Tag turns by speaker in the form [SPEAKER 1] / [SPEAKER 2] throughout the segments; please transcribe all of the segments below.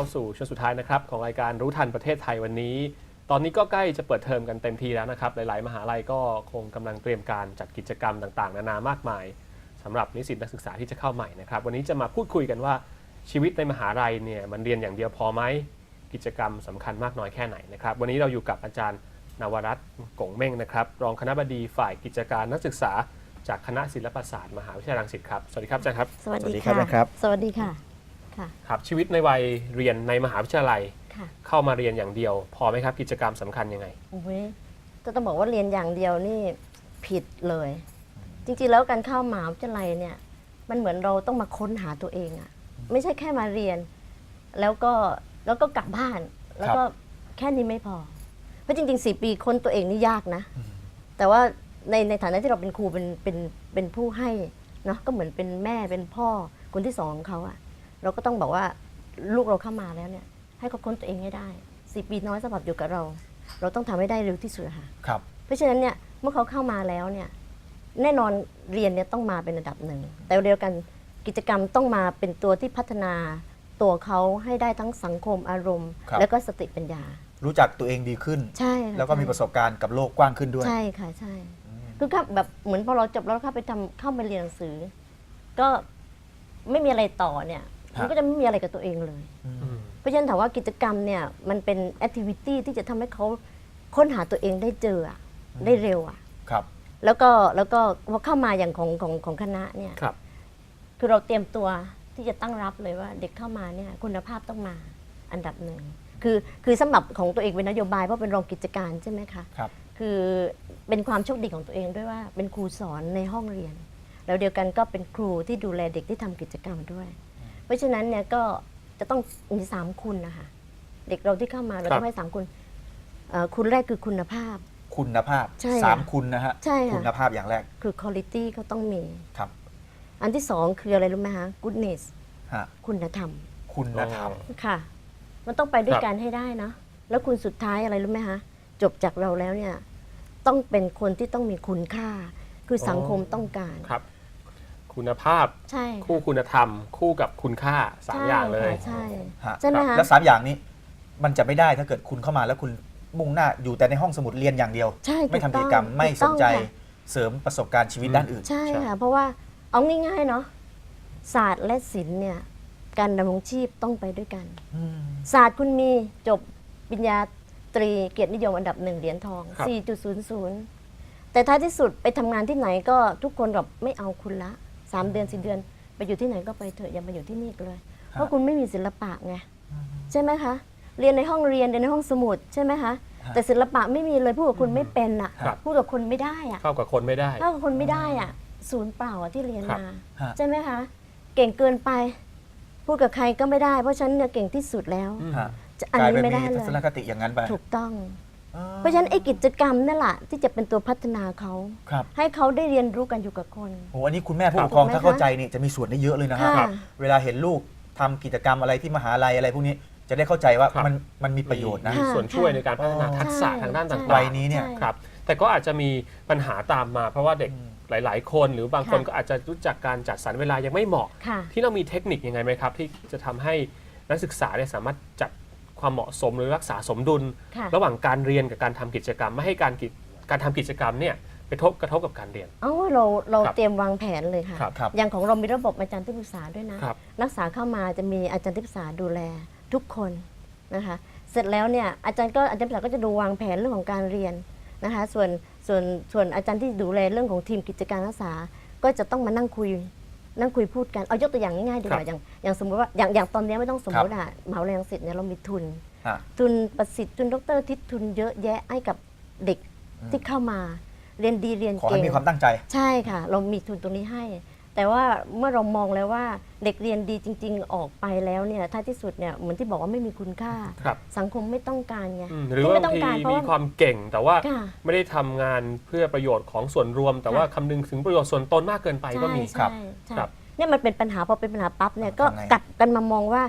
[SPEAKER 1] เข้าสู่ช่วงสุดท้ายนะครับของรายการรู้ทันประเทศไทยวันนี้ ตอนนี้ก็ใกล้จะเปิดเทอมกันเต็มทีแล้วนะครับ หลาย ๆ มหาลัยก็คงกำลังเตรียมการจัดกิจกรรมต่าง ๆ นานามากมายสำหรับนิสิตนักศึกษาที่จะเข้าใหม่นะครับวันนี้จะมาพูดคุยกันว่าชีวิตในมหาลัยเนี่ยมันเรียนอย่างเดียวพอไหมกิจกรรมสำคัญมากน้อยแค่ไหนนะครับวันนี้เราอยู่กับอาจารย์นวรัตน์กงเม่งนะครับรองคณบดีฝ่ายกิจการนักศึกษา จากคณะศิลปศาสตร์มหาวิทยาลัยรังสิตครับสวัสดีครับอาจารย์ครับ
[SPEAKER 2] สวัส
[SPEAKER 3] สวัสดี
[SPEAKER 2] ดี
[SPEAKER 3] ครับ
[SPEAKER 2] ค่ะ
[SPEAKER 3] นะครับ
[SPEAKER 2] สวัสดีค่ะ ค่ะ
[SPEAKER 1] ครับชีวิตในวัยเรียนในมหาวิทยาลัย
[SPEAKER 2] ค่ะ
[SPEAKER 1] เข้ามาเรียนอย่างเดียว พอไหมครับกิจกรรมสำคัญยังไง
[SPEAKER 2] โอ้ยจะต้องบอกว่าเรียนอย่างเดียวนี่ผิดเลย จริงๆแล้วการเข้ามหาวิทยาลัยเนี่ย มันเหมือนเราต้องมาค้นหาตัวเองอะไม่ใช่แค่มาเรียน แล้วก็แล้วก็กลับบ้าน แล้วก็แค่นี้ไม่พอ เพราะจริงๆสี่ปีค้นตัวเองนี่ยากนะ แต่ว่าในในฐานะที่เราเป็นครูเป็นเป็นเป็นผู้ให้เนาะก็เหมือนเป็นแม่เป็นพ่อคนที่สองของเขาอะ เราก็ต้องบอกว่าลูกเราเข้ามาแล้วเนี่ย ให้เขาค้นตัวเองให้ได้สี่ปีน้อยสำหรับอยู่กับเรา เราต้องทำให้ได้เร็วที่สุดอะค่ะ
[SPEAKER 3] ครับ
[SPEAKER 2] เพราะฉะนั้นเนี่ยเมื่อเขาเข้ามาแล้วเนี่ยแน่นอนเรียนเนี่ยต้องมาเป็นระดับหนึ่ง แต่เดียวกันกิจกรรมต้องมาเป็นตัวที่พัฒนาตัวเขาให้ได้ทั้งสังคมอารมณ์
[SPEAKER 3] ครับ
[SPEAKER 2] แล้วก็สติปัญญา
[SPEAKER 3] รู้จักตัวเองดีขึ้น
[SPEAKER 2] ใช่ค่ะ
[SPEAKER 3] แล้วก็มี
[SPEAKER 2] ใช่
[SPEAKER 3] ประสบการณ์กับโลกกว้างขึ้นด้วย
[SPEAKER 2] ใช่ค่ะใช่คือครับแบบเหมือนพอเราจบแล้วเข้าไปทำเข้ามาเรียนหนังสือ ก็ไม่มีอะไรต่อเนี่ย
[SPEAKER 3] ฮะ
[SPEAKER 2] มันก็จะไม่มีอะไรกับตัวเองเลย
[SPEAKER 3] อืม
[SPEAKER 2] เพราะฉะนั้นถามว่ากิจกรรมเนี่ยมันเป็นแอคทิวิตี้ที่จะทำให้เขาค้นหาตัวเองได้เจออะได้เร็วอะ
[SPEAKER 3] ครับ
[SPEAKER 2] แล้วก็แล้วก็พอเข้ามาอย่างของของของคณะเนี่ย
[SPEAKER 1] ครับ
[SPEAKER 2] คือเราเตรียมตัวที่จะตั้งรับเลยว่าเด็กเข้ามาเนี่ยคุณภาพต้องมาอันดับหนึ่งคือคือสำหรับของตัวเองเป็นนโยบายเพราะเป็นรองกิจการใช่ไหมคะ
[SPEAKER 3] ครับ
[SPEAKER 2] คือเป็นความโชคดีของตัวเองด้วยว่าเป็นครูสอนในห้องเรียน แล้วเดียวกันก็เป็นครูที่ดูแลเด็กที่ทำกิจกรรมด้วยเพ ราะฉะนั้นเนี่ยก็จะต้องมีสามคุณนะคะเด็กเราที่เข้ามาเรา
[SPEAKER 1] ครับ
[SPEAKER 2] ต้องให้สามคุณเอ่อคุณแรกคือคุณภาพ
[SPEAKER 3] คุณภาพ
[SPEAKER 2] ใช่ค่ะ
[SPEAKER 3] สามคุณนะฮะ
[SPEAKER 2] ใช่ค่ะ
[SPEAKER 3] คุณภาพอย่างแรก
[SPEAKER 2] คือ quality เขาต้องมี
[SPEAKER 3] ครับ
[SPEAKER 2] อันที่สองคืออะไรรู้ไหมคะ goodness
[SPEAKER 3] ฮะ
[SPEAKER 2] คุณธรรม
[SPEAKER 3] คุณธรรม
[SPEAKER 2] ค่ะ มันต้องไปด้ว
[SPEAKER 1] ค
[SPEAKER 2] ย
[SPEAKER 1] รับ
[SPEAKER 2] กันให้ได้นะแล้วคุณสุดท้ายอะไรรู้ไหมคะจบจากเราแล้วเนี่ยต้องเป็นคนที่ต้องมีคุณค่า คือสังคมต้องการ
[SPEAKER 1] ครับ คุณภาพ
[SPEAKER 2] ใช่
[SPEAKER 1] คู่คุณธรรม คู่กับคุณค่าสาม
[SPEAKER 2] ใช่
[SPEAKER 1] อย่างเลย
[SPEAKER 2] ค่ะใช่
[SPEAKER 3] ฮะ
[SPEAKER 2] ใช่ไหมคะ
[SPEAKER 3] แล้วสามอย่างนี้ มันจะไม่ได้ถ้าเกิดคุณเข้ามาแล้วคุณมุ่งหน้าอยู่แต่ในห้องสมุดเรียนอย่างเดียว
[SPEAKER 2] ใช่
[SPEAKER 3] ไม่ทำ
[SPEAKER 2] ถู
[SPEAKER 3] กิจ
[SPEAKER 2] ต้อง
[SPEAKER 3] กรรมไม่
[SPEAKER 2] ถู
[SPEAKER 3] ส
[SPEAKER 2] ต้อนง
[SPEAKER 3] ใจ
[SPEAKER 2] ค่ะ
[SPEAKER 3] เสริมประสบการณ์ชีวิตด้านอื่น
[SPEAKER 2] ใช่
[SPEAKER 1] ใช่
[SPEAKER 2] ค่ะเพราะว่าเอาง่ายๆเนาะศาสตร์และศิลป์เนี่ยการดำรงชีพต้องไปด้วยกัน
[SPEAKER 3] อืม
[SPEAKER 2] ศาสตร์คุณมีจบปริญญาตรีเกียรตินิยมอันดับหนึ่งเหรียญทอง
[SPEAKER 1] ครับ
[SPEAKER 2] 4.00 แต่ท้ายที่สุดไปทำงานที่ไหนก็ทุกคนแบบไม่เอาคุณละ สามเดือนสี่เดือน ไปอยู่ที่ไหนก็ไปเถอะอย่ามาอยู่ที่นี่เลย เพราะคุณไม่มีศิลปะไงใช่ไหมคะ เรียนในห้องเรียนเรียนในห้องสมุดใช่ไหมคะแต่ศิลปะไม่มีเลยพูดกับคุณไม่เป็นอะ
[SPEAKER 1] ครับ
[SPEAKER 2] พูดกับคนไม่ได้อะ
[SPEAKER 1] เข้ากับคนไม่ได้
[SPEAKER 2] ถ้ากับคนไม่ได้อะศูนย์เปล่าอะที่เรียน
[SPEAKER 1] ครับ
[SPEAKER 2] มา
[SPEAKER 3] ฮะ
[SPEAKER 2] ใช่ไหมคะ เก่งเกินไป พูดกับใครก็ไม่ได้ เพราะฉันเนี่ยเก่งที่สุดแล้ว
[SPEAKER 1] อืม
[SPEAKER 3] ฮะ
[SPEAKER 2] จะอัน
[SPEAKER 3] กลาย
[SPEAKER 2] นี้
[SPEAKER 3] เป็น
[SPEAKER 2] ไม่ได้
[SPEAKER 3] มี
[SPEAKER 2] เล
[SPEAKER 3] ทั
[SPEAKER 2] ย
[SPEAKER 3] ศนคติอย่างนั้นไป
[SPEAKER 2] ถูกต้อง
[SPEAKER 3] อ่า
[SPEAKER 2] เพราะฉะนั้นไอ้กิจกรรมนั่นแหละที่จะเป็นตัวพัฒนาเขา
[SPEAKER 3] ครับ
[SPEAKER 2] ให้เขาได้เรียนรู้กันอยู่กับคน
[SPEAKER 3] โอ้อันนี้คุณแม่ผู้
[SPEAKER 1] ครั
[SPEAKER 3] ป
[SPEAKER 1] บ
[SPEAKER 3] กครอง
[SPEAKER 2] ถูกไหม
[SPEAKER 3] ถ้าเข้า
[SPEAKER 2] คะ
[SPEAKER 3] ใจนี่จะมีส่วนได้เยอะเลยนะฮะ
[SPEAKER 2] ค่ะ
[SPEAKER 3] เวลาเห็นลูกทำกิจกรรมอะไรที่มหาลัยอะไรพวกนี้จะได้เข้าใจว่า
[SPEAKER 1] ครับ
[SPEAKER 3] มันมันมีประโยชน์นะ
[SPEAKER 1] มี
[SPEAKER 2] ค่ะ
[SPEAKER 1] ส่วนช่วยในการพัฒนาทักษะ
[SPEAKER 2] ใช่
[SPEAKER 1] ทางด้านต่าง
[SPEAKER 2] ใช่
[SPEAKER 3] วัยนี้เนี่ย
[SPEAKER 2] ใช่
[SPEAKER 1] ๆครับแต่ก็อาจจะมีปัญหาตามมาเพราะว่าเด็ก
[SPEAKER 3] อืม
[SPEAKER 1] หลาย ๆ คนหรือบางคน
[SPEAKER 2] ค่ะ
[SPEAKER 1] ก็อาจจะรู้จักการจัดสรรเวลายังไม่เหมาะ
[SPEAKER 2] ค่ะ
[SPEAKER 1] ที่เรามีเทคนิคยังไงไหมครับ ที่จะทำให้นักศึกษาเนี่ยสามารถจัด ความเหมาะสมหรือรักษาสมดุล
[SPEAKER 2] ค่ะ
[SPEAKER 1] ระหว่างการเรียนกับการทำกิจกรรม ไม่ให้การกิจการทำกิจกรรมเนี่ยไปทบกระทบกับการเรียน
[SPEAKER 2] เอาว่าเราเรา
[SPEAKER 1] ครับ
[SPEAKER 2] เตรียมวางแผนเลยค่ะ
[SPEAKER 1] ครับ
[SPEAKER 3] ครับ
[SPEAKER 2] อย่างของเรามีระบบอาจารย์ที่ปรึกษาด้วยนะ
[SPEAKER 1] ครับ
[SPEAKER 2] นักศึกษาเข้ามาจะมีอาจารย์ที่ปรึกษาดูแลทุกคนนะคะ เสร็จแล้วเนี่ยอาจารย์ก็อาจารย์ที่ปรึกษาก็จะดูวางแผนเรื่องของการเรียนนะคะ ส่วนส่วนส่วนอาจารย์ที่ดูแลเรื่องของทีมกิจการนักศึกษาก็จะต้องมานั่งคุย นั่งคุยพูดกัน เอายกตัวอย่างง่ายๆดีก
[SPEAKER 1] ครั
[SPEAKER 2] ว่า
[SPEAKER 1] บ
[SPEAKER 2] อย่างอย่างสมมติว่าอย่างอย่างตอนเนี้ยไม่ต้องสมมติอะมหาวิทยาลัยรังสิตเนี่ยเรามีทุน
[SPEAKER 3] ฮะ
[SPEAKER 2] ทุนประสิทธิ์ทุนดรทิศทุนเยอะแยะให้กับเด็ก
[SPEAKER 3] อืม
[SPEAKER 2] ที่เข้ามาเรียนดีเรียน
[SPEAKER 3] ขอ
[SPEAKER 2] เก่
[SPEAKER 3] ให้
[SPEAKER 2] ง
[SPEAKER 3] มีความตั้งใจ
[SPEAKER 2] ใช่ค่ะ เรามีทุนตรงนี้ให้ แต่ว่าเมื่อเรามองแล้วว่าเด็กเรียนดีจริง ๆ ออกไปแล้วเนี่ยท้ายที่สุดเนี่ยเหมือนที่บอกว่าไม่มีคุณค่า
[SPEAKER 1] ครับ
[SPEAKER 2] สังคมไม่ต้องการไง
[SPEAKER 1] อืมหรือ
[SPEAKER 2] ที่
[SPEAKER 1] ว่า
[SPEAKER 2] ไม่
[SPEAKER 1] บา
[SPEAKER 2] ต้องง
[SPEAKER 1] ที
[SPEAKER 2] การเพราะ
[SPEAKER 1] มี
[SPEAKER 2] ว่า
[SPEAKER 1] ความเก่งแต่ว่า
[SPEAKER 2] ค่ะ
[SPEAKER 1] ไม่ได้ทำงานเพื่อประโยชน์ของส่วนรวม แต่ว่าคำนึงถึงประโยชน์ส่วนตนมากเกินไปก็มี
[SPEAKER 3] ครั
[SPEAKER 2] ใช่
[SPEAKER 3] บ
[SPEAKER 2] ใช่
[SPEAKER 1] ครับ
[SPEAKER 2] เนี่ยมันเป็นปัญหาพอเป็นปัญหาปั๊บเนี่ยก็
[SPEAKER 3] ทำไง
[SPEAKER 2] กลับกันมามองว่า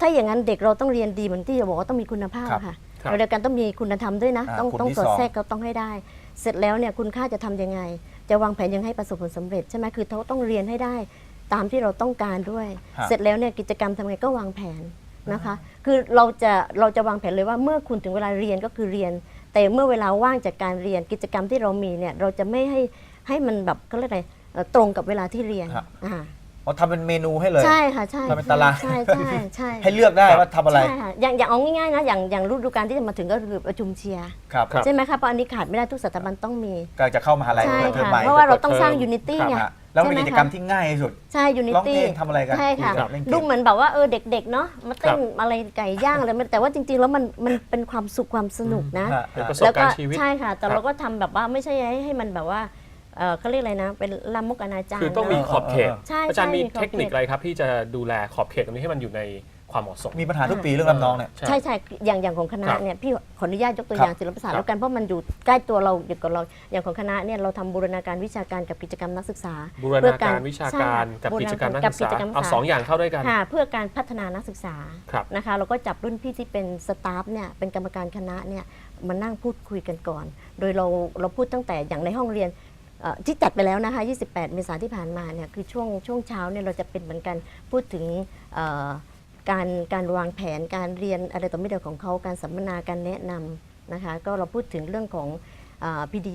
[SPEAKER 2] ถ้าอย่างนั้นเด็กเราต้องเรียนดีเหมือนที่จะบอกว่าต้องมีคุณภาพ
[SPEAKER 3] ครับ
[SPEAKER 2] ค่ะ
[SPEAKER 1] ครับ
[SPEAKER 2] เราเดียวกันต้องมีคุณธรรมด้วยนะ
[SPEAKER 3] อ่า
[SPEAKER 2] ต้อง
[SPEAKER 3] คุณ
[SPEAKER 2] ต้อง
[SPEAKER 3] ที่
[SPEAKER 2] สอด
[SPEAKER 3] สอง
[SPEAKER 2] แทรกเขาต้องให้ได้ เสร็จแล้วเนี่ยคุณค่าจะทำยังไง จะวางแผนยังให้ประสบผลสำเร็จใช่ไหมคือเขาต้องเรียนให้ได้ตามที่เราต้องการด้วย
[SPEAKER 3] ฮะ
[SPEAKER 2] เสร็จแล้วเนี่ยกิจกรรมทำไงก็วางแผนนะคะ คือเราจะเราจะวางแผนเลยว่าเมื่อคุณถึงเวลาเรียนก็คือเรียน แต่เมื่อเวลาว่างจากการเรียนกิจกรรมที่เรามีเนี่ยเราจะไม่ให้ให้มันแบบเขาเรียกอะไรเอ่อตรงกับเวลาที่เรียน
[SPEAKER 3] ครับ
[SPEAKER 2] อ่า
[SPEAKER 3] อ๋อทำเป็นเมนูให้เลย
[SPEAKER 2] ใช่ค่ะใช่
[SPEAKER 3] ทำเป็นตาราง
[SPEAKER 2] ใช่ใช่ใช่
[SPEAKER 3] ให้เลือกได้ว่าทำอะไร
[SPEAKER 2] ใช่ค่ะอย่างอย่างเอาง่ายๆนะอย่างอย่างฤดูกาลที่จะมาถึงก็คือประชุมเชียร์
[SPEAKER 3] ครับ
[SPEAKER 1] ครับ
[SPEAKER 2] ใช่ไหมคะเพราะอันนี้ขาดไม่ได้ทุกสถาบันต้องมี
[SPEAKER 3] กำลังจะเข้ามหาลัย
[SPEAKER 2] ใช่
[SPEAKER 3] เปิดเทอม
[SPEAKER 2] ค่ะ
[SPEAKER 3] ใหม่
[SPEAKER 2] เพราะว่าเราต้อง
[SPEAKER 1] เปิดเทอม
[SPEAKER 2] สร้างยูนิตี้ไง
[SPEAKER 3] ฮะแล้วมันเป็น
[SPEAKER 2] ใช่
[SPEAKER 3] กิ
[SPEAKER 2] ไหม
[SPEAKER 3] จกรรม
[SPEAKER 2] คะ
[SPEAKER 3] ที่ง่ายที่สุด
[SPEAKER 2] ใช่ยูนิ
[SPEAKER 3] ร้อง
[SPEAKER 2] ตี้
[SPEAKER 3] เพลงทำอะไรกัน
[SPEAKER 2] ใช่ค่ะ
[SPEAKER 3] ครับเล่นเกม
[SPEAKER 2] ดูเหมือนแบบว่าเออเด็กๆเนาะมาเต้น
[SPEAKER 1] ครับ
[SPEAKER 2] อะไรไก่ย่างอะไรแต่ว่าจริงๆ แล้วมันมันเป็นความสุขความสนุกนะ
[SPEAKER 3] ฮะ
[SPEAKER 1] เป็น
[SPEAKER 3] ฮะ
[SPEAKER 1] ประสบ
[SPEAKER 2] แล้ว
[SPEAKER 1] กา
[SPEAKER 2] ก็
[SPEAKER 1] รณ์ชีวิต
[SPEAKER 2] ใช่ค่ะ แต่
[SPEAKER 1] ครับ
[SPEAKER 2] เราก็ทำแบบว่าไม่ใช่ให้ให้มันแบบว่า เออเขาเรียกอะไรนะ เป็นลามกอนาจาร
[SPEAKER 1] คือต้องมี
[SPEAKER 2] เน
[SPEAKER 1] ขอบเขต
[SPEAKER 2] ใช่
[SPEAKER 1] อาจารย์
[SPEAKER 2] ใช่
[SPEAKER 1] มี
[SPEAKER 2] มีขอบเขต
[SPEAKER 1] เทคนิคอะไรครับ ที่จะดูแลขอบเขตตรงนี้ให้มันอยู่ในความเหมาะสม
[SPEAKER 3] มีปัญหาทุกปีเรื่องรับน้องเนี่ย
[SPEAKER 2] ใช่ใช่อย่างอย่างของคณะ
[SPEAKER 1] ครับ
[SPEAKER 2] เนี่ยพี่ขออนุญาตยกตัว
[SPEAKER 3] ครับ
[SPEAKER 2] อย่างศิลปศาสตร์
[SPEAKER 1] ครับ
[SPEAKER 2] แล้วกันเพราะมันอยู่ใกล้ตัวเราอยู่กับเราอย่างของคณะเนี่ยเราทำบูรณาการวิชาการกับกิจกรรมนักศึกษา
[SPEAKER 1] บูร
[SPEAKER 2] เพื่อ
[SPEAKER 1] ณาการวิชาการ
[SPEAKER 2] ใช่
[SPEAKER 1] กับ
[SPEAKER 2] บู
[SPEAKER 1] กิจกรรมนัก
[SPEAKER 2] กั
[SPEAKER 1] ศึ
[SPEAKER 2] บ
[SPEAKER 1] ก
[SPEAKER 2] กิ
[SPEAKER 1] ษา
[SPEAKER 2] จกรรม
[SPEAKER 1] เอา
[SPEAKER 2] ศึกษา
[SPEAKER 1] สองอย่างเข้าด้วยกัน
[SPEAKER 2] ค่ะเพื่อการพัฒนานักศึกษา
[SPEAKER 1] ครับ
[SPEAKER 2] นะคะเราก็จับรุ่นพี่ที่เป็นสตาฟเนี่ยเป็นกรรมการคณะเนี่ยมานั่งพูดคุยกันก่อน โดยเราเราพูดตั้งแต่อย่างในห้องเรียนเอ่อ ที่จัดไปแล้วนะคะ 28 เมษายนที่ผ่านมาเนี่ยคือช่วงช่วงเช้าเนี่ยเราจะเป็นเหมือนกันพูดถึงเอ่อการการวางแผนการเรียนอะไรต่อไม่เดียวของเขาการสัมมนาการแนะนำนะคะ ก็เราพูดถึงเรื่องของเอ่อ PD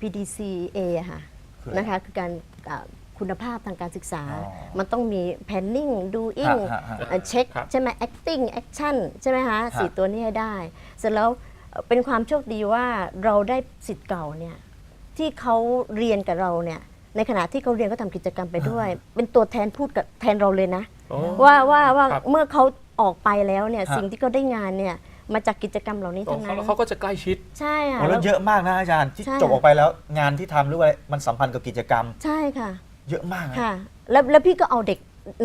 [SPEAKER 2] PDCA อะค่ะ
[SPEAKER 3] คืออะไร
[SPEAKER 2] นะคะคือการอ่าคุณภาพทางการศึกษา
[SPEAKER 3] อ๋อ
[SPEAKER 2] มันต้องมี planning doing
[SPEAKER 3] ฮะฮะฮะ
[SPEAKER 2] เอ่อเช็ค
[SPEAKER 1] ครับ
[SPEAKER 2] ใช่ไหม acting action ใช่ไหมคะสี่ตัวนี้ให้ได้ เสร็จแล้วเอ่อเป็นความโชคดีว่าเราได้สิทธิ์เก่าเนี่ย ที่เขาเรียนกับเราเนี่ย ในขณะที่เขาเรียนก็ทำกิจกรรมไปด้วย เป็นตัวแทนพูดกับแทนเราเลยนะ
[SPEAKER 1] โอ้
[SPEAKER 2] ว่าว่าว่า
[SPEAKER 1] ครับ
[SPEAKER 2] เมื่อเขาออกไปแล้วเนี่ย
[SPEAKER 3] ฮะ
[SPEAKER 2] สิ่งที่เขาได้งานเนี่ยมาจากกิจกรรมเหล่านี้
[SPEAKER 1] โอ้
[SPEAKER 2] ทั้งนั้น
[SPEAKER 1] เขาเขาก็จะใกล้ชิด
[SPEAKER 2] ใช่ค่ะ
[SPEAKER 3] โอ้แล้วเยอะมากนะอาจารย์ที่
[SPEAKER 2] ใช่
[SPEAKER 3] จบออกไปแล้วงานที่ทำหรือว่าอะไรมันสัมพันธ์กับกิจกรรม
[SPEAKER 2] ใช่ค่ะ
[SPEAKER 3] เยอะมากนะ
[SPEAKER 2] ค่ะ แล้วแล้วพี่ก็เอาเด็ก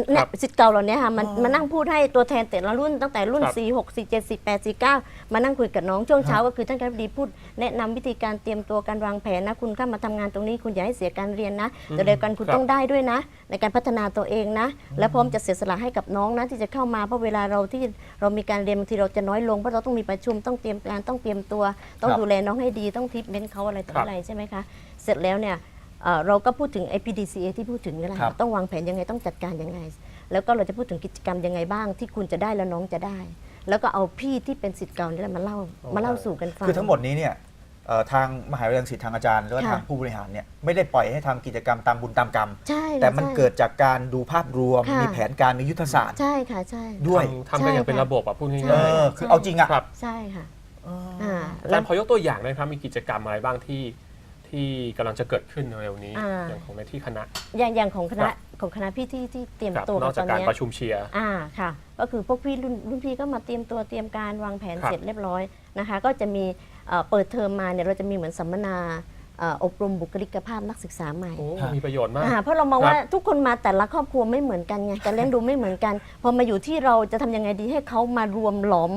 [SPEAKER 2] เนี่
[SPEAKER 1] ครั
[SPEAKER 2] ย
[SPEAKER 1] บ
[SPEAKER 2] สิทธิ์เก่าเหล่านี้ค่ะมัน
[SPEAKER 3] อ๋อ
[SPEAKER 2] มานั่งพูดให้ตัวแทนแต่ละรุ่นตั้งแต่รุ่น
[SPEAKER 1] ครับ
[SPEAKER 2] 4 6 4 7 4 8 4 9 มานั่งคุยกับน้องช่วงเช้าก็คือท่านคณะบดีพูดแนะนำวิธีการเตรียมตัวการวางแผนนะคุณเข้ามาทำงานตรงนี้คุณอย่าให้เสียการเรียนนะแต่เดียวกันคุณ
[SPEAKER 1] ครับ
[SPEAKER 2] ต้องได้ด้วยนะ ในการพัฒนาตัวเองนะ และพร้อมจะเสียสละให้กับน้องนะที่จะเข้ามาเพราะเวลาเราที่เรามีการเรียนบางทีเราจะน้อยลงเพราะเราต้องมีประชุมต้องเตรียมการต้องเตรียมตัว ต้อง
[SPEAKER 3] ครับ
[SPEAKER 2] ดูแลน้องให้ดีต้องทิปเมนเขาอะไรต่อ
[SPEAKER 1] ครับ
[SPEAKER 2] อะไรใช่ไหมคะ เสร็จแล้วเนี่ย เอ่อเราก็พูดถึง IPDCA ที่พูดถึงนี่แหละ
[SPEAKER 3] ครั
[SPEAKER 2] ค่ะ
[SPEAKER 3] บ
[SPEAKER 2] ต้องวางแผนยังไงต้องจัดการยังไง แล้วก็เราจะพูดถึงกิจกรรมยังไงบ้าง ที่คุณจะได้แล้วน้องจะได้ แล้วก็เอาพี่ที่เป็นสิทธิ์เก่านี่แหละมาเล่า
[SPEAKER 1] อ๋อ
[SPEAKER 2] มาเล่าสู่กันฟัง
[SPEAKER 3] คือทั้งหมดนี้เนี่ยเอ่อทางมหาวิทยาลัยรังสิตทางอาจารย์แล้วก็
[SPEAKER 2] ค่ะ
[SPEAKER 3] ทางผู้บริหารเนี่ยไม่ได้ปล่อยให้ทำกิจกรรมตามบุญตามกรรม
[SPEAKER 2] ใช่ค่ะ
[SPEAKER 3] แต่มัน
[SPEAKER 2] ใช่
[SPEAKER 3] เกิดจากการดูภาพรวม
[SPEAKER 2] ค่ะ
[SPEAKER 3] มีแผนการมียุทธศาสตร์
[SPEAKER 2] ใช่ค่ะใช่
[SPEAKER 3] ด้วย
[SPEAKER 1] ทำทำกันอย่างเป็นระบบอะพูด
[SPEAKER 2] ใช่
[SPEAKER 3] เอ
[SPEAKER 1] ง่าย
[SPEAKER 3] อคือเอาจริงอะ
[SPEAKER 1] ๆครับ
[SPEAKER 2] ใช่ค่ะ
[SPEAKER 3] เออ
[SPEAKER 2] อ่า
[SPEAKER 1] อาจา
[SPEAKER 2] แล้
[SPEAKER 1] ร
[SPEAKER 2] ว
[SPEAKER 1] ย์พอยกตัวอย่างหนะครับมีกิจกรรมอะไรบ้างที่ ที่กำลังจะเกิดขึ้นเร็วๆนี้
[SPEAKER 2] อ่า
[SPEAKER 1] อย่างของในที่คณะ
[SPEAKER 2] อย่างอย่างของคณะ
[SPEAKER 1] ครับ
[SPEAKER 2] ของคณะพี่ที่ที่เตรียม
[SPEAKER 1] ครับ
[SPEAKER 2] ตัวน
[SPEAKER 1] อ
[SPEAKER 2] กั
[SPEAKER 1] ก
[SPEAKER 2] น
[SPEAKER 1] จา
[SPEAKER 2] ต
[SPEAKER 1] ก
[SPEAKER 2] อน
[SPEAKER 1] การ
[SPEAKER 2] เนี้ย
[SPEAKER 1] ประชุมเชียร์
[SPEAKER 2] อ่าค่ะ ก็คือพวกพี่รุ่นรุ่นพี่ก็มาเตรียมตัวเตรียมการวางแผน
[SPEAKER 1] ครับ
[SPEAKER 2] เสร็จเรียบร้อยนะคะ ก็จะมีเอ่อเปิดเทอมมาเนี่ยเราจะมีเหมือนสัมมนาเอ่ออบรมบุคลิกภาพนักศึกษาใหม่
[SPEAKER 1] โอ้
[SPEAKER 3] ครับ
[SPEAKER 1] มีประโยชน์มาก
[SPEAKER 2] อ่าเพราะเรามอง
[SPEAKER 1] ครับ
[SPEAKER 2] ว่าทุกคนมาแต่ละครอบครัวไม่เหมือนกันไงการเลี้ยงดูไม่เหมือนกัน พอมาอยู่ที่เราจะทำยังไงดีให้เขามารวมหลอม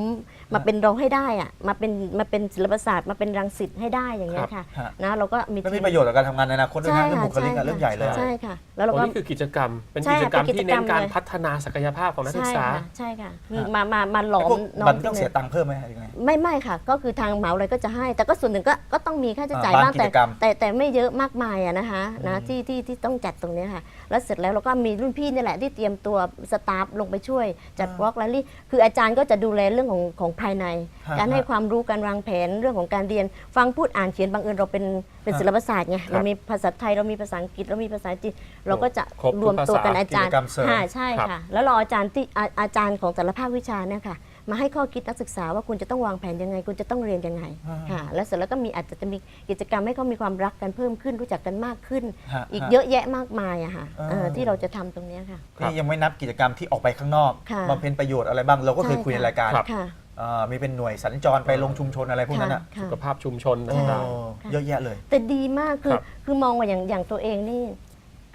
[SPEAKER 2] มาเป็นเราให้ได้อะมาเป็นมาเป็นศิลปศาสตร์มาเป็นรังสิตให้ได้อย่างเงี้ยค่ะ
[SPEAKER 3] ฮะ
[SPEAKER 2] นะเราก็มี
[SPEAKER 3] แล้วมีประโยชน์ต่อการทำงานในอนาคตด้วย
[SPEAKER 2] ใช่
[SPEAKER 3] นะเรื่อง
[SPEAKER 2] ค่ะ
[SPEAKER 3] บุคลิกอะเรื่องใหญ่เลย
[SPEAKER 2] ใช่ค่ะ แล้วเรา
[SPEAKER 1] โอ้
[SPEAKER 2] ก็
[SPEAKER 1] นี่คือกิจกรรม เป็น
[SPEAKER 2] ใช่
[SPEAKER 1] กิจกรรม
[SPEAKER 2] เป็นกิ
[SPEAKER 1] ที่
[SPEAKER 2] จกรร
[SPEAKER 1] เน้
[SPEAKER 2] ม
[SPEAKER 1] นการ
[SPEAKER 2] เลย
[SPEAKER 1] พัฒนาศักยภาพของนักศึก
[SPEAKER 2] ใช่
[SPEAKER 1] ษา
[SPEAKER 2] ค่ะใช่ค่ะคือมามามาหลอ
[SPEAKER 3] ไอ้
[SPEAKER 2] ม
[SPEAKER 3] พวก
[SPEAKER 2] น้อ
[SPEAKER 3] บั
[SPEAKER 2] ง
[SPEAKER 3] ตรต้องเสียตังค์เพิ่มไหมยังไง
[SPEAKER 2] ไม่ไม่ค่ะ ก็คือทางเหมาเลยก็จะให้ แต่ก็ส่วนหนึ่งก็ก็ต้องมีค่าใช้จ่าย
[SPEAKER 3] อ่า
[SPEAKER 2] บ้าง
[SPEAKER 3] บ้านกิ
[SPEAKER 2] แต่
[SPEAKER 3] จกรรม
[SPEAKER 2] แต่แต่ไม่เยอะมากมายอะนะคะนะที่ที่ที่ต้องจัดตรงเนี้ยค่ะ แล้วเสร็จแล้วเราก็มีรุ่นพี่นี่แหละที่เตรียมตัวสตาฟลงไปช่วยจัดวอล์กแลลี่คืออาจารย์ก็จะดูแลเรื่องของของภายใน
[SPEAKER 3] ฮะ
[SPEAKER 2] การให้
[SPEAKER 3] ฮะ
[SPEAKER 2] ความรู้การวางแผนเรื่องของการเรียน ฟังพูดอ่านเขียนบางเอิญเราเป็นเป็น
[SPEAKER 3] ฮะ
[SPEAKER 2] ศิลปศาสตร์ไงเรามีภาษาไทยเรามีภาษาอังกฤษเรามีภาษาจีนเราก็จะ
[SPEAKER 1] ครบทุก
[SPEAKER 2] รวมตัวกัน
[SPEAKER 1] ภาษา
[SPEAKER 2] อาจารย์
[SPEAKER 3] กิจกรรมเสริม
[SPEAKER 2] ค่ะใช่
[SPEAKER 1] ครับ
[SPEAKER 2] ค่ะ แล้วเราอาจารย์ที่อาอาจารย์ของแต่ละภาควิชาเนี่ยค่ะ มาให้ข้อคิดนักศึกษาว่าคุณจะต้องวางแผนยังไง คุณจะต้องเรียนยังไง
[SPEAKER 3] อ่า
[SPEAKER 2] ค่ะแล้วเสร็จแล้วก็มีอาจจะจะมีกิจกรรมให้เขามีความรักกันเพิ่มขึ้นรู้จักกันมากขึ้น
[SPEAKER 3] ฮะ
[SPEAKER 2] อีก
[SPEAKER 3] ฮะ
[SPEAKER 2] เยอะแยะมากมายอะค่ะ
[SPEAKER 3] อ่า
[SPEAKER 2] เออที่เราจะทำตรงเนี้ยค่ะ
[SPEAKER 1] ครับ
[SPEAKER 3] นี่ยังไม่นับกิจกรรมที่ออกไปข้างนอก
[SPEAKER 2] ค่ะ
[SPEAKER 3] บำเพ็ญประโยชน์อะไรบ้างเราก็เคย
[SPEAKER 2] ใช่
[SPEAKER 3] คุยใน
[SPEAKER 2] ค่ะ
[SPEAKER 3] รายการ
[SPEAKER 1] ครับ
[SPEAKER 2] ค่ะ
[SPEAKER 3] เอ่อมีเป็นหน่วยสัญจรไปลงชุมชนอะไรพวกนั้นอะ
[SPEAKER 2] ค่ะ
[SPEAKER 1] สุขภาพชุมชน
[SPEAKER 2] ใช่
[SPEAKER 1] ต่าง
[SPEAKER 3] โอ้เยอะแยะเลย
[SPEAKER 2] แต่ดีมากคือ
[SPEAKER 1] ครับ
[SPEAKER 2] คือมองว่าอย่างอย่างตัวเองนี่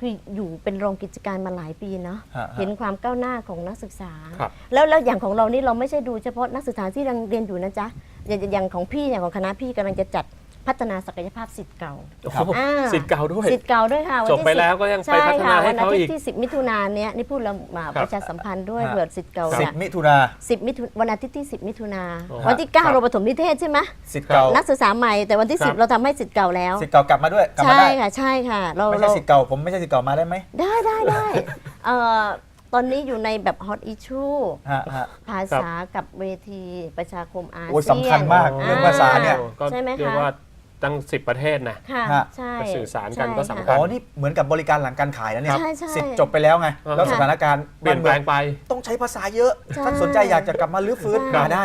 [SPEAKER 2] คืออยู่เป็นรองกิจการมาหลายปีเนาะ
[SPEAKER 3] ฮะ
[SPEAKER 2] เห็นความก้าวหน้าของนักศึกษา
[SPEAKER 1] ครับ
[SPEAKER 2] แล้วแล้วอย่างของเรานี่เราไม่ใช่ดูเฉพาะนักศึกษาที่ยังเรียนอยู่นะจ๊ะอย่างอย่างของพี่อย่างของคณะพี่กำลังจะจัด พัฒนาศักยภาพสิทธิ์เก่า
[SPEAKER 1] ๆโอ้โห
[SPEAKER 2] อ่า
[SPEAKER 1] สิทธิ์เก่าด้วย
[SPEAKER 2] สิทธิ์เก่าด้วยค่ะวัน
[SPEAKER 1] จบ
[SPEAKER 2] ที่
[SPEAKER 1] ไป
[SPEAKER 2] 10
[SPEAKER 1] แล้วก็ยังไป
[SPEAKER 2] ใช่
[SPEAKER 1] พัฒ
[SPEAKER 2] ค่ะ
[SPEAKER 1] นาให้
[SPEAKER 2] วันอา
[SPEAKER 1] เขา
[SPEAKER 2] ทิต
[SPEAKER 1] อีก
[SPEAKER 2] ย์ที่ 10 มิถุนายนเนี้ยนี่พูดแล้วมา
[SPEAKER 1] ครับ
[SPEAKER 2] ประชาสัมพันธ์ด้วย
[SPEAKER 3] ฮะ
[SPEAKER 2] เผื่อสิทธิ์เก่า
[SPEAKER 3] สิบ
[SPEAKER 2] เนี่ย
[SPEAKER 3] มิถุนา
[SPEAKER 2] สิบมิถุวันอาทิตย์ที่ 10 มิถุนา
[SPEAKER 1] อ๋อ
[SPEAKER 2] วันที่
[SPEAKER 1] ครับ
[SPEAKER 2] 9 เราปฐมนิเทศใช่ไหม
[SPEAKER 3] สิทธิ์เก่า
[SPEAKER 2] นักศึกษาใหม่แต่วันที่
[SPEAKER 1] ครับ
[SPEAKER 2] 10 เราทำให้สิทธิ์เก่าแล้ว
[SPEAKER 3] สิทธิ์เก่ากลับมาด้วยกลับมา
[SPEAKER 2] ใช่
[SPEAKER 3] ได้
[SPEAKER 2] ค่ะใช่ค่ะ เรา
[SPEAKER 3] ไม่ใช่
[SPEAKER 2] เรา
[SPEAKER 3] สิทธิ์เก่าผมไม่ใช่สิทธิ์เก่ามาได้ไหม
[SPEAKER 2] ได้ได้ได้เอ่อตอนนี้อยู่ในแบบฮอตอิชู
[SPEAKER 3] ฮะฮะ
[SPEAKER 2] ภาษากับเวทีประชาคมอา
[SPEAKER 3] โอ้ย
[SPEAKER 2] เซียน
[SPEAKER 3] สำคัญมากเรื่องภาษาเนี่ย
[SPEAKER 1] ก็
[SPEAKER 2] ใช่ไหม
[SPEAKER 1] เรียก
[SPEAKER 2] คะ
[SPEAKER 1] ว่า ตั้ง 10 ประเทศนะ
[SPEAKER 2] ค่ะ
[SPEAKER 3] ฮะ
[SPEAKER 2] ใช่
[SPEAKER 1] ก็สื่อสารกันก็สำคั
[SPEAKER 3] อ๋
[SPEAKER 1] ญ
[SPEAKER 3] อนี่เหมือนกับบริการหลังการขายนะเนี่ย
[SPEAKER 2] ใช่ใช่
[SPEAKER 3] สิทธิ์จบไปแล้วไง
[SPEAKER 1] อ่า
[SPEAKER 3] แล้วสถานการณ์
[SPEAKER 1] เปลี่ยนแปลงไป
[SPEAKER 3] ต้องใช้ภาษาเยอะ
[SPEAKER 2] ใช่
[SPEAKER 3] ท่านสนใจอยากจะกลับมาลื้อฟื้น
[SPEAKER 2] ใช่
[SPEAKER 3] มาได้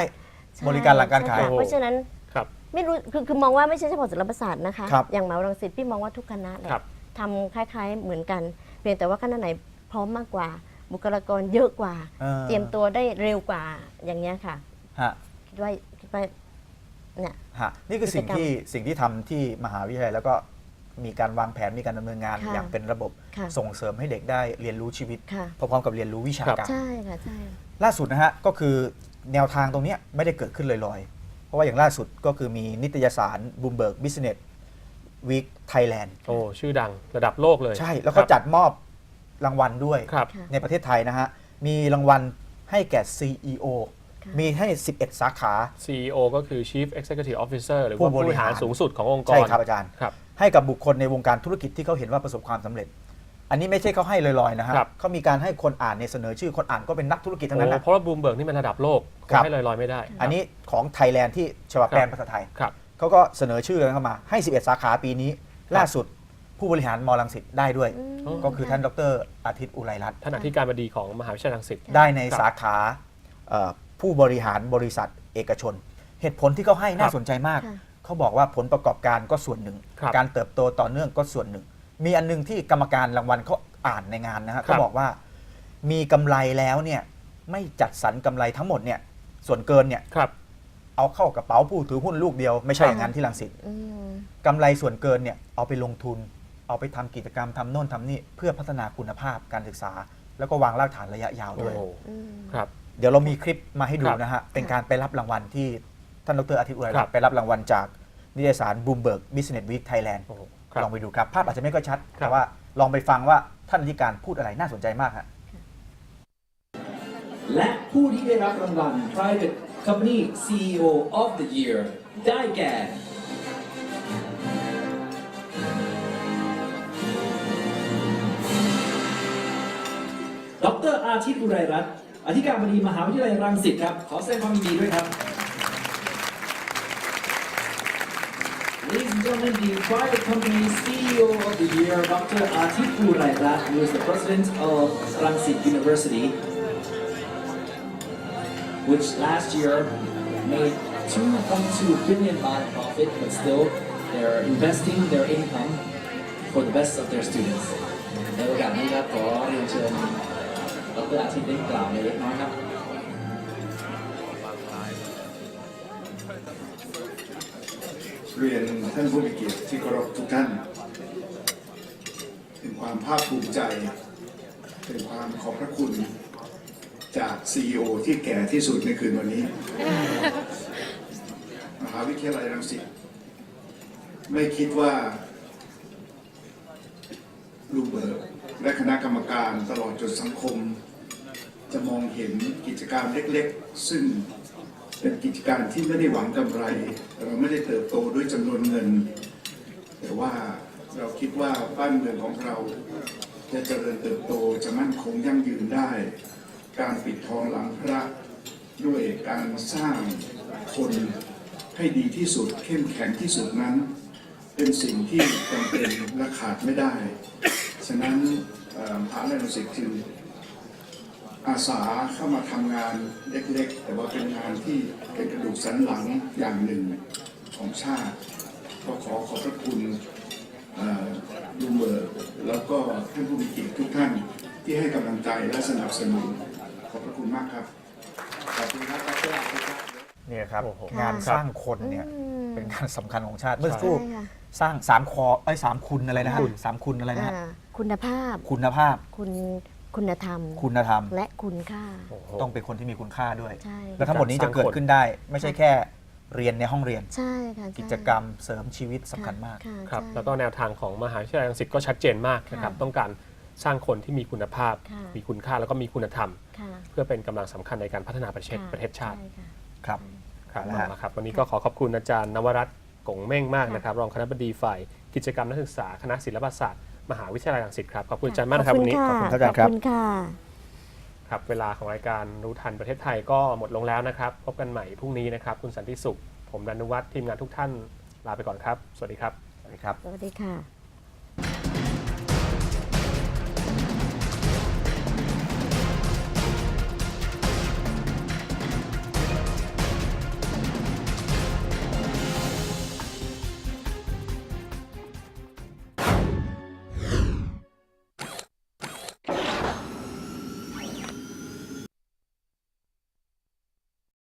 [SPEAKER 2] ใช่
[SPEAKER 3] บริการหลังการขาย
[SPEAKER 2] ใช่ค่ะเพราะฉะนั้น
[SPEAKER 1] ครับ
[SPEAKER 2] ไม่รู้คือคือมองว่าไม่ใช่เฉพาะศิลปศาสตร์นะคะ
[SPEAKER 3] ครับ
[SPEAKER 2] อย่างหมหารังสิตพี่มองว่าทุกคณะเลย
[SPEAKER 1] ครับ
[SPEAKER 2] ทำคล้าย ๆ เหมือนกัน เพียงแต่ว่าคณะไหนพร้อมมากกว่า บุคลากรเยอะกว่า
[SPEAKER 3] ออ
[SPEAKER 2] เตรียมตัวได้เร็วกว่าอย่างเงี้ยค่ะ
[SPEAKER 3] ฮะ
[SPEAKER 2] คิดว่าคิดว่า เนี่ย
[SPEAKER 3] ฮะนี่คือสิ่ง
[SPEAKER 2] กิจกรรม
[SPEAKER 3] ที่สิ่งที่ทำที่มหาวิทยาลัยแล้วก็มีการวางแผนมีการดำเนินงาน
[SPEAKER 2] ค่ะ
[SPEAKER 3] อย่างเป็นระบบ
[SPEAKER 2] ค่ะ
[SPEAKER 3] ส่งเสริมให้เด็กได้เรียนรู้ชีวิต
[SPEAKER 2] ค่ะ
[SPEAKER 3] พร้อมๆกับเรียนรู้วิชา
[SPEAKER 1] ครับ
[SPEAKER 3] การ
[SPEAKER 2] ใช่ค่ะ ใช่
[SPEAKER 3] ล่าสุดนะฮะก็คือแนวทางตรงเนี้ยไม่ได้เกิดขึ้นลอยๆ เพราะว่าอย่างล่าสุดก็คือมีนิตยสาร Bloomberg Business Week Thailand
[SPEAKER 1] โอ้ชื่อดังระดับโลกเลย
[SPEAKER 3] ใช่แล้วก็จัดมอบรางวัลด้วย
[SPEAKER 1] ครับ
[SPEAKER 2] ค่ะ
[SPEAKER 3] ในประเทศไทยนะฮะ มีรางวัลให้แก่ CEO
[SPEAKER 2] ค่ะ
[SPEAKER 3] มีให้ 11 สาขา
[SPEAKER 1] CEO ก็คือ Chief Executive Officer หรือ
[SPEAKER 3] ผู้
[SPEAKER 1] ว่า
[SPEAKER 3] บ
[SPEAKER 1] ผู้
[SPEAKER 3] ริ
[SPEAKER 1] บริหาร
[SPEAKER 3] หาร
[SPEAKER 1] สูงสุดขององค์กร
[SPEAKER 3] ใช่ครับอาจารย์
[SPEAKER 1] ครับ
[SPEAKER 3] ให้กับบุคคลในวงการธุรกิจที่เขาเห็นว่าประสบความสำเร็จ อันนี้ไม่ใช่เขาให้ลอยๆนะฮะ
[SPEAKER 1] ครับ
[SPEAKER 3] เขามีการให้คนอ่านในยเสนอชื่อคนอ่านก็เป็นนักธุรกิจทั้งนั้น
[SPEAKER 1] โอ้
[SPEAKER 3] นะ
[SPEAKER 1] เพราะว่าบูมเบิร์กนี่มันระดับโลกค
[SPEAKER 3] ครั
[SPEAKER 1] ง
[SPEAKER 3] บ
[SPEAKER 1] ให้ลอยๆไม่ได้
[SPEAKER 3] อันนี้ของไทยแลนด์ที่ฉบับแปลภาษาไทย
[SPEAKER 1] ครับ
[SPEAKER 3] เขาก็เสนอชื่อกันเข้ามาให้ 11 สาขาปีนี้ ล่าสุดผู้บริหารมรังสิตได้ด้วย
[SPEAKER 2] อืม
[SPEAKER 3] ก็คือท่านดรอาทิตย์อุไรรัตน์
[SPEAKER 1] ท่านอธิการบดีของมหาวิทยาลัยรังสิต
[SPEAKER 3] ได้ใน
[SPEAKER 1] ครับ
[SPEAKER 3] สาขาเอ่อ ผู้บริหารบริษัทเอกชน เหตุผลที่เขาให้น่า
[SPEAKER 1] ครับ
[SPEAKER 3] สนใจมาก
[SPEAKER 2] ค่ะ
[SPEAKER 3] เขาบอกว่าผลประกอบการก็ส่วนหนึ่ง
[SPEAKER 1] ครับ
[SPEAKER 3] การเติบโตต่อเนื่องก็ส่วนหนึ่ง มีอันหนึงที่กรรมการรางวัลเขาอ่านในงานนะฮะ
[SPEAKER 1] ครั
[SPEAKER 3] เขา
[SPEAKER 1] บ
[SPEAKER 3] บอกว่ามีกำไรแล้วเนี่ยไม่จัดสรรกำไรทั้งหมดเนี่ยส่วนเกินเนี่ย
[SPEAKER 1] ครับ
[SPEAKER 3] เอาเข้ากระเป๋าผู้ถือหุ้นลูกเดียวไม่ใช่อย่างนั้นที่รังสิต
[SPEAKER 2] อืม
[SPEAKER 3] กำไรส่วนเกินเนี่ยเอาไปลงทุน เอาไปทำกิจกรรมทำโน่นทำนี่เพื่อพัฒนาคุณภาพการศึกษา แล้วก็วางรากฐานระยะยาว
[SPEAKER 1] โอ้
[SPEAKER 3] ด้วย
[SPEAKER 1] โห
[SPEAKER 2] อืม
[SPEAKER 1] ครับ
[SPEAKER 3] เดี๋ยวเรามีคลิปมาให้ดู
[SPEAKER 1] ครับ
[SPEAKER 3] นะฮะ เป็นการไปรับรางวัลที่ท่านดรอาทิตย์อุไร
[SPEAKER 1] ครั
[SPEAKER 3] รับตน์ไปรับรางวัลจากนิตยสาร Bloomberg Business Week Thailand
[SPEAKER 1] โอ้โหครับ
[SPEAKER 3] ลองไปดูครับ ภาพอาจจะไม่ค่อยชัด
[SPEAKER 1] ครับ
[SPEAKER 3] แต่ว่าลองไปฟังว่าท่านอธิการพูดอะไรน่าสนใจมากฮะ
[SPEAKER 4] และผู้ที่ได้รับรางวัล Private Company CEO of the Year ได้แก่ดรอาทิตย์อุไรรัตน์ อธิการบดีมหาวิทยาลัยรังสิตครับ ขอแสดงความยินดีด้วยครับ Ladies and gentlemen, the private company CEO of the year, Dr. Atit Urairat, who is the president of Rangsit University, which last year made 2.2 billion baht profit, but still they're investing their income for the best of their students. ในโอกาสนี้ครับขอเรียนเชิญ ดรอาทิตย์ได้กล่าวในเล็กน้อยครับ
[SPEAKER 5] เรียนท่านผู้มีเกียรติที่เคารพทุกท่านเป็นความภาคภูมิใจ เป็นความขอบพระคุณจากซีอที่แก่ที่สุดในคืนวันนี้ มหาวิทยาลัยรังสิตไม่คิดว่าลูเบิร์และคณะกรรมการตลอดจนสังคม จะมองเห็นกิจการเล็กๆ ซึ่งเป็นกิจการที่ไม่ได้หวังกำไร เราไม่ได้เติบโตด้วยจำนวนเงิน แต่ว่าเราคิดว่าบ้านเมืองของเรา จะเจริญเติบโตจะมั่นคงยั่งยืนได้ การปิดทองหลังพระด้วยการสร้างคนให้ดีที่สุดเข้มแข็งที่สุดนั้น เป็นสิ่งที่จำเป็นและขาดไม่ได้ ฉะนั้นเอ่อมหาวิทยาลัยรังสิตจึง อาสาเข้ามาทำงานเล็กๆ แต่ว่าเป็นงานที่เป็นกระดูกสันหลังอย่างหนึ่งของชาติ ก็ขอขอบพระคุณลูเบอร์แล้วก็ท่านผู้มีเกียรติทุกท่านที่ให้กำลังใจและสนับสนุน ขอบพระคุณมากครับ
[SPEAKER 4] ขอบคุณครับดรอาทิตย์ครับ
[SPEAKER 3] เนี่ยครับ
[SPEAKER 1] โอ้โห
[SPEAKER 3] งาน
[SPEAKER 2] ค่ะ
[SPEAKER 3] สร้างคนเนี่ย
[SPEAKER 2] อืม
[SPEAKER 3] เป็นงานสำคัญของชาติเมื่อสักครู่
[SPEAKER 2] ใช่ค่ะ
[SPEAKER 3] สร้างสามคอไอ้ยสามคุณอะไรนะฮะ
[SPEAKER 2] คุณ
[SPEAKER 3] สามคุณอะไรนะฮะ
[SPEAKER 2] อ่าคุณภาพ
[SPEAKER 3] คุณภาพ
[SPEAKER 2] คุณ คุณธรรม
[SPEAKER 3] คุณธรรม
[SPEAKER 2] และคุณค่า
[SPEAKER 1] โอ้โห
[SPEAKER 3] ต้องเป็นคนที่มีคุณค่าด้วย
[SPEAKER 2] ใช่
[SPEAKER 3] แล้วทั้งหมดนี้จะเกิดขึ้นได้ ไม่ใช่แค่เรียนในห้องเรียน
[SPEAKER 2] ใช่ค่ะใช่
[SPEAKER 3] กิจกรรมเสริมชีวิตสำคัญมากะ
[SPEAKER 1] ครับ
[SPEAKER 2] ใช่
[SPEAKER 1] แล้วก็แนวทางของมหาวิทยาลัยรังสิตก็ชัดเจนมากนะครับ
[SPEAKER 2] ค่ะ
[SPEAKER 1] ต้องการสร้างคนที่มีคุณภาพ
[SPEAKER 2] ค่ะ
[SPEAKER 1] มีคุณค่าแล้วก็มีคุณธรรม
[SPEAKER 2] ค่ะ
[SPEAKER 1] เพื่อเป็นกำลังสำคัญในการพัฒนาประเทศ
[SPEAKER 2] ค่ะ
[SPEAKER 1] ประเทศชาติ
[SPEAKER 2] ใค่ะ
[SPEAKER 3] ครับ
[SPEAKER 1] ครับ
[SPEAKER 3] นะฮะ
[SPEAKER 1] เอาละครับวันนี้ก็ขอขอบคุณอาจารย์นวรัตน์กงเม่งมากนะครับรองคณบดีฝ่ายกิจกรรมนักศึกษาคณะศิลปศาสตร์ มหาวิทยาลัยรังสิตครับ ขอบคุณอาจารย์มากนะครับวันนี้
[SPEAKER 2] ขอบ
[SPEAKER 3] ขอบ
[SPEAKER 2] คุ
[SPEAKER 3] คุณ
[SPEAKER 2] ณ
[SPEAKER 3] ครับอาจารย์ครับ
[SPEAKER 2] ขอบคุณค่ะ
[SPEAKER 1] ครับ เวลาของรายการรู้ทันประเทศไทยก็หมดลงแล้วนะครับ พบกันใหม่พรุ่งนี้นะครับ คุณสันติสุข ผมดานุวัฒน์ทีมงานทุกท่านลาไปก่อนครับ สวัสดีครับ
[SPEAKER 3] สวัสดีครับ
[SPEAKER 2] สวัสดีค่ะ